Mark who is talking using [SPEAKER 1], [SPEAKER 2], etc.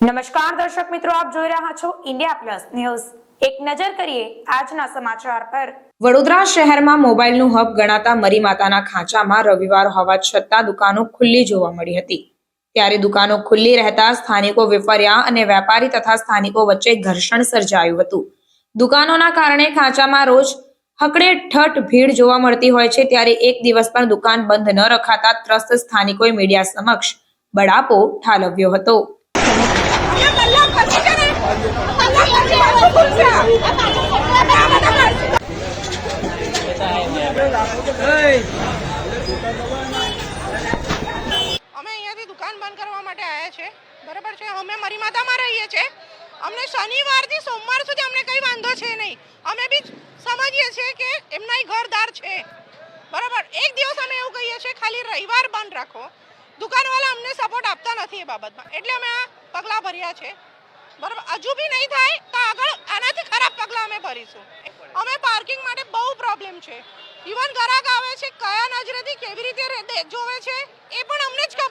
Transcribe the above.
[SPEAKER 1] નમસ્કાર દર્શક મિત્રો, આપ જોઈ રહ્યા છો ઇન્ડિયા પ્લસ ન્યૂઝ એક નજર કરીએ આજના સમાચાર પર. વડોદરા શહેરમાં મોબાઈલનું હબ ગણાતા મરી માતાના ખાંચામાં રવિવાર હોવા છતાં દુકાનો ખુલ્લી જોવા મળી હતી. ત્યારે દુકાનો ખુલ્લી રહેતા સ્થાનિકો વિફર્યા અને વેપારી તથા સ્થાનિકો વચ્ચે ઘર્ષણ સર્જાયું હતું. દુકાનોના કારણે ખાંચામાં રોજ હકડે ઠઠ ભીડ જોવા મળતી હોય છે, ત્યારે એક દિવસ પણ દુકાન બંધ ન રખાતા ત્રસ્ત સ્થાનિકોએ મીડિયા સમક્ષ બળાપો ઠાલવ્યો હતો.
[SPEAKER 2] અમે અહીંયાથી દુકાન બંધ કરવા માટે આવ્યા છે. બરાબર છે? અમે મારી માતામાં રહીએ છીએ. અમને શનિવારથી સોમવાર સુધી અમને કંઈ વાંધો છે નહીં. અમે બી સમજીએ છીએ કે એમના ઘરદાર છે. બરાબર? એક દિવસ અમે એવું કહીએ છીએ, ખાલી રવિવાર બંધ રાખો. દુકાનવાળા અમને સપોર્ટ આપતા નથી એ બાબતમાં. એટલે અમે આ પગલાં ભર્યા છે. બરાબર? હજુ બી નહીં થાય તો આગળ આનાથી ખરાબ પગલાં અમે ભરીશું. અમે પાર્કિંગ માટે બહુ પ્રોબ્લેમ છે. ઇવન ગ્રાહક આવે છે, કયા નજરેથી કેવી રીતે જોવે છે, એ પણ અમને જ ખબર